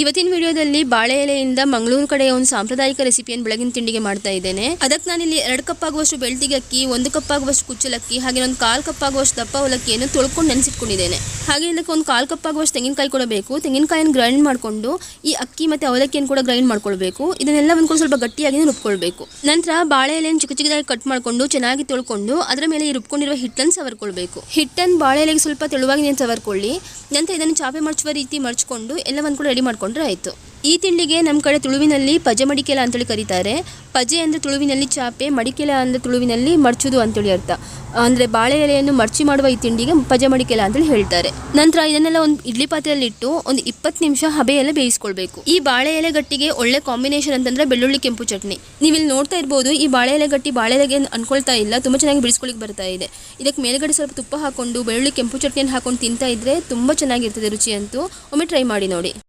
ಇವತ್ತಿನ ವಿಡಿಯೋದಲ್ಲಿ ಬಾಳೆ ಎಲೆಯಿಂದ ಮಂಗಳೂರು ಕಡೆಯ ಒಂದು ಸಾಂಪ್ರದಾಯಿಕ ರೆಸಿಪಿಯನ್ನು ಬೆಳಗಿನ ತಿಂಡಿಗೆ ಮಾಡ್ತಾ ಇದ್ದೇನೆ. ಅದಕ್ಕೆ ನಾನಿಲ್ಲಿ ಎರಡು ಕಪ್ ಆಗುವಷ್ಟು ಬೆಳ್ತಿಗೆ ಅಕ್ಕಿ, ಒಂದು ಕಪ್ ಆಗುವಷ್ಟು ಕುಚ್ಚಲಕ್ಕಿ, ಹಾಗೆ ಒಂದು ಕಾಲು ಕಪ್ ಆಗುವಷ್ಟು ದಪ್ಪ ಅವಲಕ್ಕಿಯನ್ನು ತೊಳ್ಕೊಂಡು ನೆನೆಸಿಟ್ಕೊಂಡಿದ್ದೇನೆ. ಹಾಗೆ ಇದಕ್ಕೆ ಒಂದು ಕಾಲು ಕಪ್ ಆಗುವಷ್ಟು ತೆಂಗಿನಕಾಯಿ ಕೂಡ ಬೇಕು. ತೆಂಗಿನಕಾಯಿಯನ್ನು ಗ್ರೈಂಡ್ ಮಾಡಿಕೊಂಡು ಈ ಅಕ್ಕಿ ಮತ್ತು ಅವಲಕ್ಕಿಯನ್ನು ಕೂಡ ಗ್ರೈಂಡ್ ಮಾಡ್ಕೊಳ್ಬೇಕು. ಇದನ್ನೆಲ್ಲ ಒಂದು ಸ್ವಲ್ಪ ಗಟ್ಟಿಯಾಗಿ ರುಬ್ಕೊಳ್ಬೇಕು. ನಂತರ ಬಾಳೆ ಎಲೆಯನ್ನು ಚಿಕ್ಕ ಚಿಕ್ಕದಾಗಿ ಕಟ್ ಮಾಡಿಕೊಂಡು ಚೆನ್ನಾಗಿ ತೊಳ್ಕೊಂಡು ಅದರ ಮೇಲೆ ಈ ರುಬ್ಕೊಂಡಿರುವ ಹಿಟ್ಟನ್ನು ಸವರ್ಕೊಳ್ಬೇಕು. ಹಿಟ್ಟನ್ನು ಬಾಳೆ ಎಲೆಗೆ ಸ್ವಲ್ಪ ತೆಳುವಾಗಿ ನೀನು ಸವರ್ಕೊಳ್ಳಿ. ನಂತರ ಇದನ್ನು ಚಾಪೆ ಮಡಚುವ ರೀತಿ ಮಡಚ್ಕೊಂಡು ಎಲ್ಲವನ್ನು ಕೂಡ ರೆಡಿ ಮಾಡ್ಕೊಂಡ್ರೆ ಆಯಿತು. ಈ ತಿಂಡಿಗೆ ನಮ್ಮ ಕಡೆ ತುಳುವಿನಲ್ಲಿ ಪಜೆ ಮಡಿಕೆಲ ಅಂತೇಳಿ ಕರೀತಾರೆ. ಪಜೆ ಅಂದರೆ ತುಳುವಿನಲ್ಲಿ ಚಾಪೆ, ಮಡಿಕೆಲ ಅಂದರೆ ತುಳುವಿನಲ್ಲಿ ಮರ್ಚುದು ಅಂತೇಳಿ ಅರ್ಥ. ಅಂದರೆ ಬಾಳೆ ಎಲೆಯನ್ನು ಮರ್ಚಿ ಮಾಡುವ ಈ ತಿಂಡಿಗೆ ಪಜೆ ಮಡಿಕೆಲ ಅಂತೇಳಿ ಹೇಳ್ತಾರೆ. ನಂತರ ಇದನ್ನೆಲ್ಲ ಒಂದು ಇಡ್ಲಿ ಪಾತ್ರೆಯಲ್ಲಿ ಇಟ್ಟು ಒಂದು ಇಪ್ಪತ್ತು ನಿಮಿಷ ಹಬೆಯಲ್ಲೇ ಬೇಯಿಸ್ಕೊಳ್ಬೇಕು. ಈ ಬಾಳೆ ಎಲೆ ಗಟ್ಟಿಗೆ ಒಳ್ಳೆ ಕಾಂಬಿನೇಷನ್ ಅಂತಂದ್ರೆ ಬೆಳ್ಳುಳ್ಳಿ, ಕೆಂಪು ಚಟ್ನಿ. ನೀವು ನೋಡ್ತಾ ಇರ್ಬೋದು, ಈ ಬಾಳೆ ಎಲೆ ಗಟ್ಟಿ ಬಾಳೆ ಎಲೆಗೆ ಅನ್ಕೊಳ್ತಾ ಇಲ್ಲ, ತುಂಬ ಚೆನ್ನಾಗಿ ಬಿಡಿಸ್ಕೊಳ್ಳಿಕ್ ಬರ್ತಾ ಇದೆ. ಇದಕ್ಕೆ ಮೇಲ್ಗಡೆ ಸ್ವಲ್ಪ ತುಪ್ಪ ಹಾಕೊಂಡು, ಬೆಳ್ಳುಳ್ಳಿ, ಕೆಂಪು ಚಟ್ನಿಯನ್ನು ಹಾಕೊಂಡು ತಿಂತಾ ಇದ್ರೆ ತುಂಬ ಚೆನ್ನಾಗಿರ್ತದೆ ರುಚಿ ಅಂತೂ. ಒಮ್ಮೆ ಟ್ರೈ ಮಾಡಿ ನೋಡಿ.